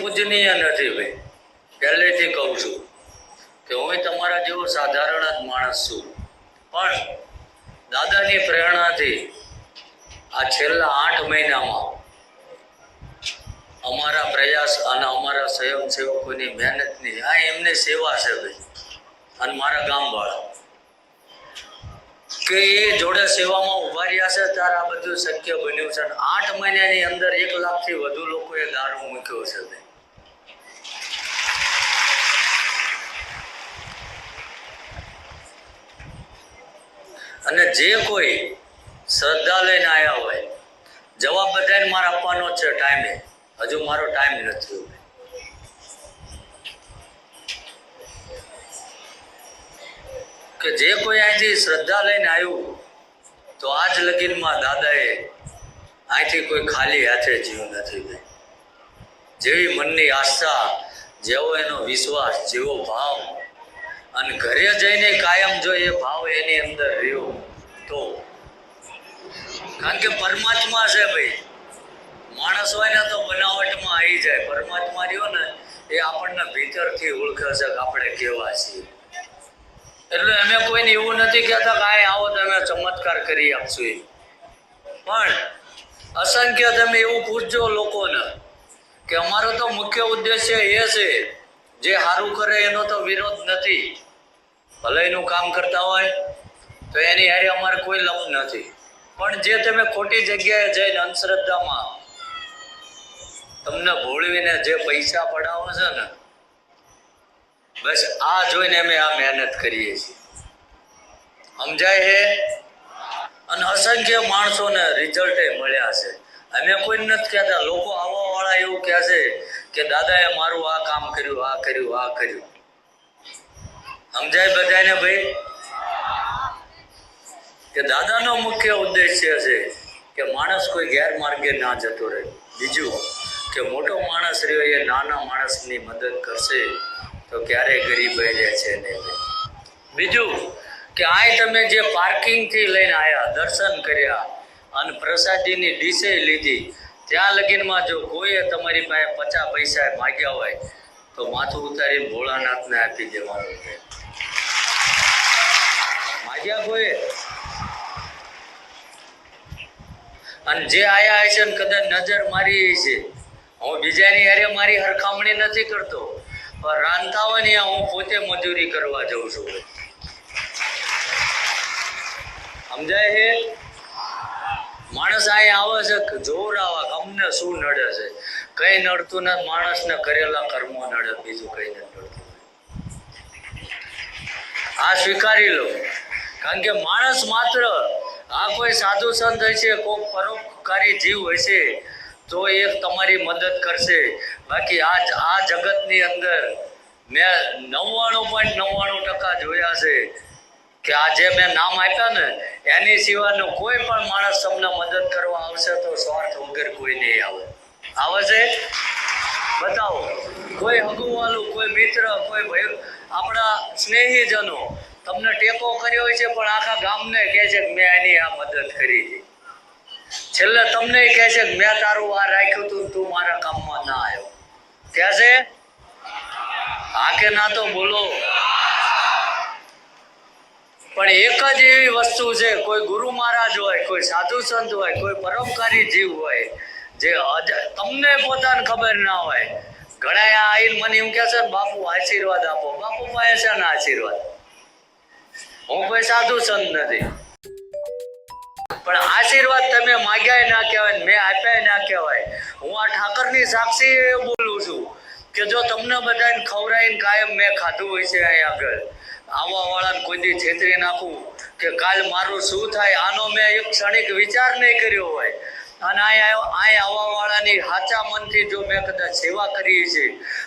પૂજનીય નથી ભાઈ. પહેલેથી કહું છું કે હું તમારા જેવો સાધારણ જ માણસ છું. પણ દાદાની પ્રેરણાથી આ છેલ્લા આઠ મહિનામાં અમારા પ્રયાસ અને અમારા સ્વયંસેવકોની મહેનતની, આ એમની સેવા છે ભાઈ. અને મારા ગામવાળા. કે એ જોડે સેવામાં ઊભા રહ્યા છે, ત્યારે આ બધું શક્ય બન્યું છે. આઠ મહિનાની અંદર એક લાખથી વધુ લોકોએ દારૂ મૂક્યો છે. અને જે કોઈ શ્રદ્ધા લઈને આવ્યા હોય, જવાબ બધાને મારે આપવાનો છે ટાઈમે. હજુ મારો ટાઈમ નથી. કે જે કોઈ અહીંથી શ્રદ્ધા લઈને આવ્યું, તો આજ લગીનમાં દાદાએ અહીંથી કોઈ ખાલી હાથે જીવ નથી ભાઈ જેવી મનની આસ્થા જેવો એનો વિશ્વાસ, જેવો ભાવ અને ઘરે જઈને કાયમ જો એ ભાવ એની અંદર રહ્યો, તો કારણ કે પરમાત્મા છે ભાઈ. માણસ હોય ને તો બનાવટમાં આવી જાય. પરમાત્મા રહ્યો ને, એ આપણને ભીતરથી ઓળખે છે કે આપણે કેવા છીએ. એટલે અમે કોઈને એવું નથી કહેતા કે આ આવો તમે ચમત્કાર કરી આપશું એ. પણ અસંખ્ય તમે એવું પૂછજો લોકોને કે અમારો તો મુખ્ય ઉદ્દેશ્ય એ છે, જે સારું કરે એનો તો વિરોધ નથી. ભલે એનું કામ કરતા હોય, તો એની હારે અમારે કોઈ લપ નથી. પણ જે તમે ખોટી જગ્યાએ જઈને અંધશ્રદ્ધામાં તમને ભોળવીને જે પૈસા પડાવો છે ને બસ, આ જોઈને અમે આ મહેનત કરીએ છીએ. સમજાય છે અને અસંખ્ય માણસોને રિઝલ્ટ મળ્યા છે. અમે કોઈ નથી કહેતા, લોકો આવવા વાળા એવું કહે છે કે, દાદાએ મારું આ કામ કર્યું, આ કર્યું આ કર્યું. સમજાય બધાને ભાઈ? કે દાદાનો મુખ્ય ઉદ્દેશ્ય છે કે માણસ કોઈ ગેરમાર્ગે ના જતો રહે. બીજું, કે મોટો માણસ રહ્યો એ નાના માણસની મદદ કરશે. તો ક્યારેય ગરીબ રહે છે નહીં? બીજું કે આ તમે જે પાર્કિંગથી લઈને આવ્યા દર્શન કર્યા અને પ્રસાદીની ડીશે લીધી, ત્યાં લગીનમાં જો કોઈએ તમારી પાસે પચાસ પૈસા માગ્યા હોય, તો માથું ઉતારીને ભોળાનાથને આપી દેવાનું છે. માગ્યા કોઈએ? અને જે આયા હશે ને કદાચ નજર મારી છે હું બીજાની હારે મારી હરખામણી નથી કરતો. રાંધતા હોય ને હું પોતે મજૂરી કરવા જઉં છું. સમજાય છે? માણસ અહીંયા આવે છે જોર આવે અમને શું નડે છે? કઈ નડતું નથી, માણસને કરેલા કર્મો નડે, બીજું કઈ નથી નડતું. આ સ્વીકારી લો. કારણ કે માણસ માત્ર આ કોઈ સાધુ સંત હશે કોઈ પરોપકારી જીવ હશે તો એ તમારી મદદ કરશે. બાકી આ આ જગતની અંદર મેં નવ્વાણું પોઈન્ટ નવ્વાણું ટકા જોયા છે કે આ જે મેં નામ આપ્યા ને, એની સિવાયનું કોઈ પણ માણસ તમને મદદ કરવા આવશે તો સ્વાર્થ વગર કોઈ નહીં આવે. આવે છે? બતાવો. કોઈ હગુવાલું કોઈ મિત્ર, કોઈ ભાઈ, આપણા સ્નેહીજનો તમને ટેકો કર્યો હોય છે, પણ આખા ગામને કહે છે કે મેં એની આ મદદ કરી છે. છેલ્લે તમને કહે છે મેં તારું આ રાખ્યું તું તું મારા કામમાં ના આવ્યો. કહે છે? હા કે ના તો બોલો. પણ એક જ એવી વસ્તુ છે, કોઈ ગુરુ મહારાજ હોય, કોઈ સાધુ સંત હોય, કોઈ પરોપકારી જીવ હોય, જે તમને પોતાને ખબર ના હોય. ઘણા આવીને મને એમ કહે છે બાપુ, આશીર્વાદ આપો. બાપુ પાસે છે ને આશીર્વાદ? હું કોઈ સાધુ સંત નથી. પણ આશીર્વાદ તમે માગ્યા ના કહેવાય મેં આપ્યા ના કહેવાય. હું આ ઠાકરની સાક્ષી બોલું છું કે જો તમને બધાને ખવડાવીને કાયમ મેં ખાધું હોય છે અહીંયા આગળ. આવવા વાળાને કોઈ દી છેતરી નાખું કે કાલ મારું શું થાય? આનો મેં એક ક્ષણિક વિચાર નહીં કર્યો હોય. અને અહીંયા આવવા વાળાની સાચા મનથી જો મેં કદાચ સેવા કરી છે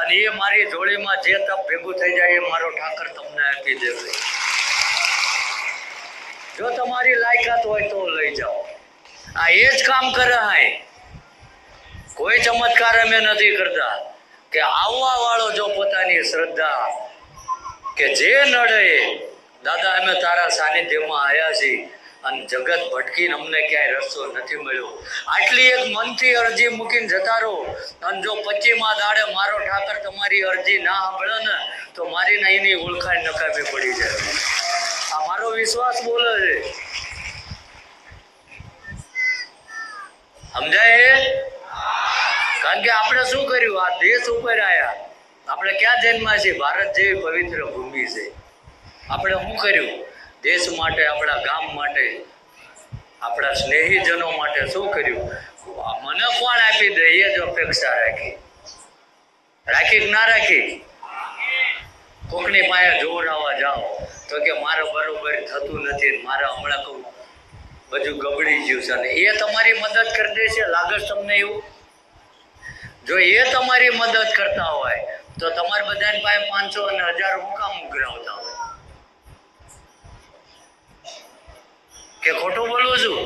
અને એ મારી જોડીમાં જે તપ ભેગું થઈ જાય એ મારો ઠાકર તમને આપી દેવે જો તમારી લાયકાત હોય તો લઈ જાઓ. આ એ જ કામ કરે હાય. કોઈ ચમત્કાર અમે નથી કરતા કે આવવા વાળો જો પોતાની શ્રદ્ધા કે જે નડે, દાદા, અમે તારા સાનિધ્યમાં આવ્યા છીએ અને જગત ભટકીને અમને ક્યાંય રસ્તો નથી મળ્યો. આટલી એક મનથી અરજી મૂકીને જતા રહો. અને જો પચીમાં દાડે મારો ઠાકર તમારી અરજી ના સાંભળે ને, તો મારી અહીંની ઓળખાણ નકામી પડી જાય. મારો વિશ્વાસ બોલે છે. સમજાય? કારણ કે આપણે શું કર્યું? આ દેશ ઉપર આવ્યા આપણે ક્યાં જન્મા છીએ? ભારત જેવી પવિત્ર ભૂમિ છે. આપણે શું કર્યું? દેશ માટે, આપણા ગામ માટે, આપણા સ્નેહીજનો માટે શું કર્યું? મને કોણ આપી દે? એ જ અપેક્ષા રાખી. રાખી કે ના રાખી? કોકની પાસે આવવા જાઓ. તો કે મારે બરોબર થતું નથી મારે હમણાં કહું, બધું ગબડી ગયું છે. અને એ તમારી મદદ કરી લાગે છે તમને એવું? જો એ તમારી મદદ કરતા હોય, તો તમારે બધાને પાસે પાંચસો અને હજાર હું કામ ઉઘરાવતા હોય. કે ખોટું બોલું છું?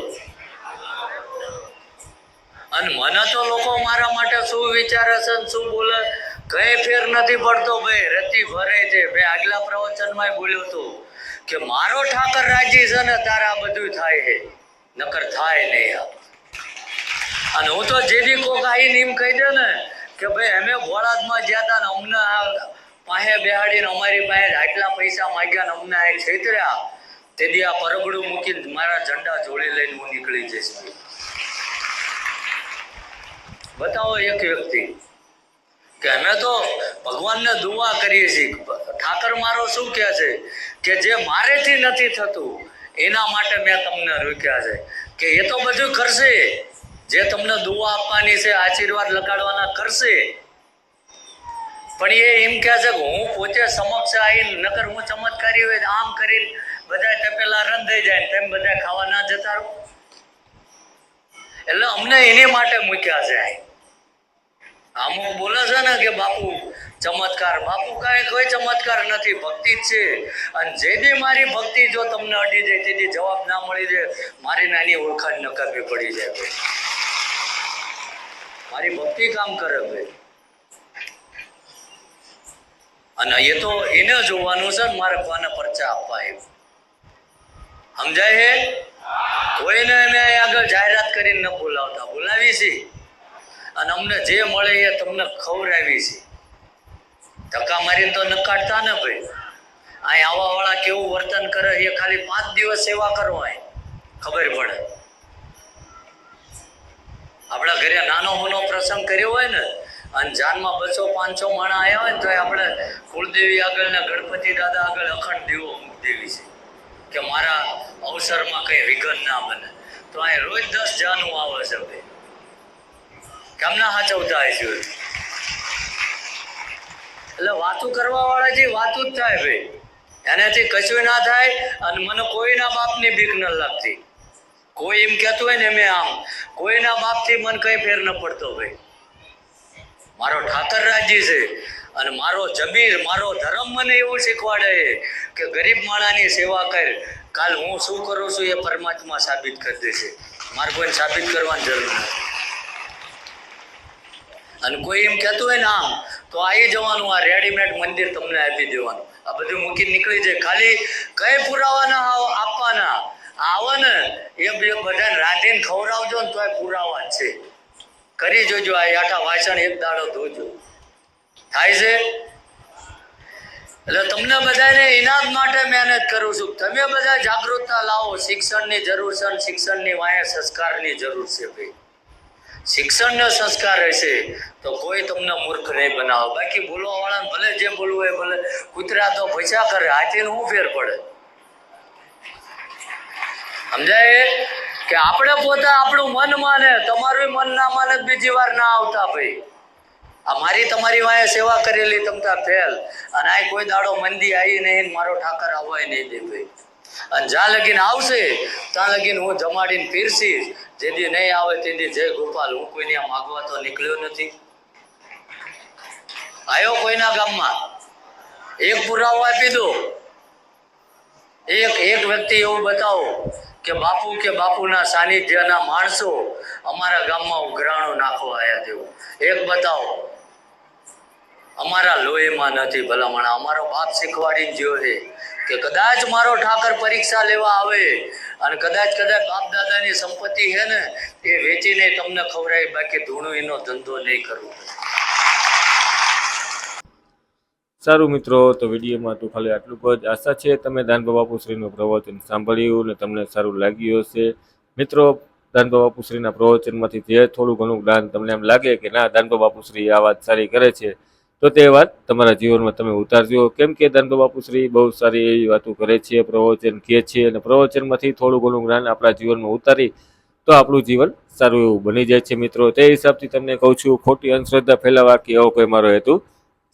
અને મને તો લોકો મારા માટે શું વિચારે છે શું બોલે કઈ ફેર નથી પડતો ભાઈ, રતી ભરે છે. ભાઈ આગલા પ્રવચનમાં બોલ્યો હતું કે મારો ઠાકર રાજી છે ને તારે આ બધું થાય છે. નકર થાય નહીં આ. અને હું તો જેથી કોક આવીને એમ કહી દે ને કે ભાઈ, અમે ભોળાદમાં ગયા હતા ને અમને આ પાસે બેહાડીને અમારી પાસે આટલા પૈસા માગ્યા ને અમને આ છેતર્યા. તેથી આ પરગડું મૂકીને મારા ઝંડા જોડે લઈને હું નીકળી જઈશ. બતાવો એક વ્યક્તિ. કે અમે તો ભગવાનને દુઆ કરીએ છીએ. ઠાકર મારો શું કહે છે? કે જે મારેથી નથી થતું, એના માટે મેં તમને રોક્યા છે. કે એ તો બધું કરશે. જે તમને દુઆ આપવાની છે, આશીર્વાદ લગાડવાના કરશે. પણ એ એમ કહે છે કે હું પોતે સમક્ષ આવીને, નકર હું ચમત્કારી હોય આમ કરીને બધા તપેલા રન થઈ જાય તમે બધા ખાવા ના જતા રહો. એટલે અમને એની માટે મૂક્યા છે. અહીં અમુક બોલે છે ને કે બાપુ, ચમત્કાર, બાપુ કાંઈ કોઈ ચમત્કાર નથી, ભક્તિ જ છે. અને જે દી મારી ભક્તિ જો તમને અડી જાય તેથી જવાબ ના મળી જાય, મારી નાની ઓળખાણ નકામી પડી જાય ભાઈ. મારી ભક્તિ કામ કરે ભાઈ. અને એ તો એને જોવાનું છે મારે કોને પરચા આપવા એમ. સમજાય છે કોઈને અમે આગળ જાહેરાત કરીને ન બોલાવતા. બોલાવી છે. અને અમને જે મળે એ તમને ખવડાવી છે. ધક્કા મારીને તો નકાટતા ને ભાઈ અહીં આવા વાળા કેવું વર્તન કરે એ ખાલી પાંચ દિવસ સેવા કરો અહીં ખબર પડે. આપણા ઘરે નાનો મોનો પ્રસંગ કર્યો હોય ને, અને જાનમાં બસો પાંચસો માણા આવ્યા હોય ને, તો આપણે કુળદેવી આગળ ને ગણપતિ દાદા આગળ અખંડ દીવો દેવી છે. કે મારા અવસરમાં કઈ વિઘન ના બને. તો અહીં રોજ દસ જાનું આવે છે ભાઈ. કેમના સાચવતા હશે એટલે વાતું કરવા વાળા જે વાતું જ થાય ભાઈ. એનાથી કશું ના થાય અને મને કોઈના બાપની બીક ન લાગતી. કોઈ એમ કહેતું હોય ને મેં આમ. કોઈના બાપથી મને કંઈ ફેર ન પડતો ભાઈ. મારો ઠાકર રાજી છે અને મારો જમીર, મારો ધર્મ મને એવું શીખવાડે કે ગરીબ માણાની સેવા કર. કાલ હું શું કરું છું એ પરમાત્મા સાબિત કરી દેશે. મારે કોઈને સાબિત કરવાની જરૂર નથી. અને કોઈ એમ કહેતું હોય ને આમ, તો આવી જવાનું, આ રેડીમેડ મંદિર તમને આપી દેવાનું. આ બધું મૂકી નીકળી જાય. ખાલી કઈ પુરાવાના આપવાના? આવે ને એ બધાને રાંધીને ખવડાવજો ને તોય પુરાવા જ છે. કરી જોજો આ આખા વાસણ એક દાડો ધોજો. થાય છે? એટલે તમને બધાને ઇનામ માટે મહેનત કરું છું. તમે બધા જાગૃતતા લાવો. શિક્ષણની જરૂર છે શિક્ષણની વાંહે સંસ્કારની જરૂર છે ભાઈ. શિક્ષણનો સંસ્કાર હશે તો કોઈ તમને મૂર્ખ નહીં બનાવે. બાકી બોલવા વાળાને ભલે જે બોલવું હોય ભલે. કૂતરા તો ભૈસા કરે, હાથીને શું ફેર પડે? સમજાય? કે આપણે પોતા આપણું મન માને, તમારું મન ના માને બીજી વાર ના આવતા ભાઈ. આ મારી તમારી વાંહે સેવા કરેલી તમતા ફેલ. અને આ કોઈ દાડો મંદી આવી નહીં મારો ઠાકર આવવાય નહીં દે ભાઈ. અને જ્યાં લગીને આવશે, ત્યાં લગીને હું જમાડીને પીરસીશ. જેથી નહીં આવે તેથી જય ગોપાલ. હું કોઈને માગવા તો નીકળ્યો નથી. આવ્યો કોઈના ગામમાં? એક પુરાવો આપી દો. એક એક વ્યક્તિ એવું બતાવો કે બાપુ કે બાપુના સાનિધ્યના માણસો અમારા ગામમાં ઉઘરાણો નાખવા આવ્યા તેવું એક બતાવો. અમારા લોહીમાં નથી ભલામણ. અમારો બાપ શીખવાડીને ગયો છે કે કદાચ મારો ઠાકર પરીક્ષા લેવા આવે અને કદાચ કદાચ બાપ દાદાની સંપત્તિ છે ને, એ વેચીને તમને ખવડાય, બાકી ધૂણું ધંધો નહીં કરવો સારું મિત્રો, તો વિડીયોમાં તો ખાલી આટલું જ. આશા છે તમે દાનબા બાપુશ્રીનું પ્રવચન સાંભળ્યું અને તમને સારું લાગ્યું હશે. મિત્રો દાનબા બાપુશ્રીના પ્રવચનમાંથી જે થોડું ઘણું જ્ઞાન તમને એમ લાગે કે ના દાનબા બાપુશ્રી આ વાત સારી કરે છે તો તે વાત તમારા જીવનમાં તમે ઉતારજો. કેમ કે દાનબા બાપુશ્રી બહુ સારી એવી વાતો કરે છે, પ્રવચન કહે છે અને પ્રવચનમાંથી થોડું ઘણું જ્ઞાન આપણા જીવનમાં ઉતારી તો આપણું જીવન સારું એવું બની જાય છે મિત્રો. તે હિસાબથી તમને કહું છું, ખોટી અંધશ્રદ્ધા ફેલાવા કે એવો કોઈ મારો હેતુ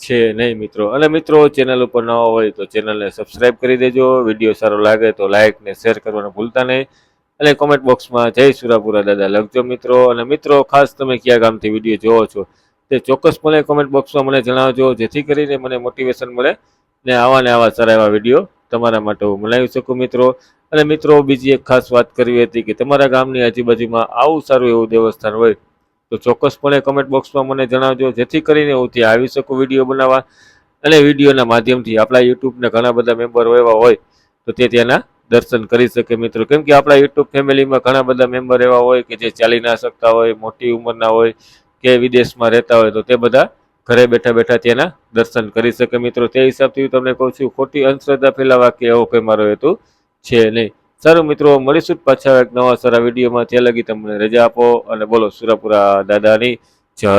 છે નહીં મિત્રો. અને મિત્રો, ચેનલ ઉપર નવા હોય તો ચેનલને સબસ્ક્રાઈબ કરી દેજો. વીડિયો સારો લાગે તો લાઇક ને શેર કરવાનું ભૂલતા નહીં. અને કોમેન્ટ બોક્સમાં જય સુરાપુરા દાદા લખજો મિત્રો. અને મિત્રો, ખાસ તમે કયા ગામથી વીડિયો જોવો છો તે ચોક્કસપણે કોમેન્ટ બોક્સમાં મને જણાવજો, જેથી કરીને મને મોટિવેશન મળે ને આવા ને આવા સારા એવા વીડિયો તમારા માટે હું બનાવી શકું મિત્રો. અને મિત્રો, બીજી એક ખાસ વાત કરવી હતી કે તમારા ગામની આજુબાજુમાં આવું સારું એવું દેવસ્થાન હોય, તો ચોક્કસપણે કમેન્ટ બોક્સમાં મને જણાવજો, જેથી કરીને હું ત્યાં આવી શકું વીડિયો બનાવવા. અને વિડીયોના માધ્યમથી આપણા યુટ્યુબના ઘણા બધા મેમ્બરો એવા હોય, તો તે ત્યાંના દર્શન કરી શકે મિત્રો. કેમ કે આપણા યુટ્યુબ ફેમિલીમાં ઘણા બધા મેમ્બર એવા હોય કે જે ચાલી ના શકતા હોય, મોટી ઉંમરના હોય કે વિદેશમાં રહેતા હોય તો તે બધા ઘરે બેઠા બેઠા ત્યાંના દર્શન કરી શકે. મિત્રો, તે હિસાબથી તમને કહું છું, ખોટી અંધશ્રદ્ધા ફેલાવા કે એવો કોઈ મારો હેતુ છે નહીં. સારું મિત્રો, મળીશું પાછા એક નવા સારા વિડીયોમાં. ત્યાં લગી તમને રજા આપો અને બોલો સુરાપુરા દાદાની જય.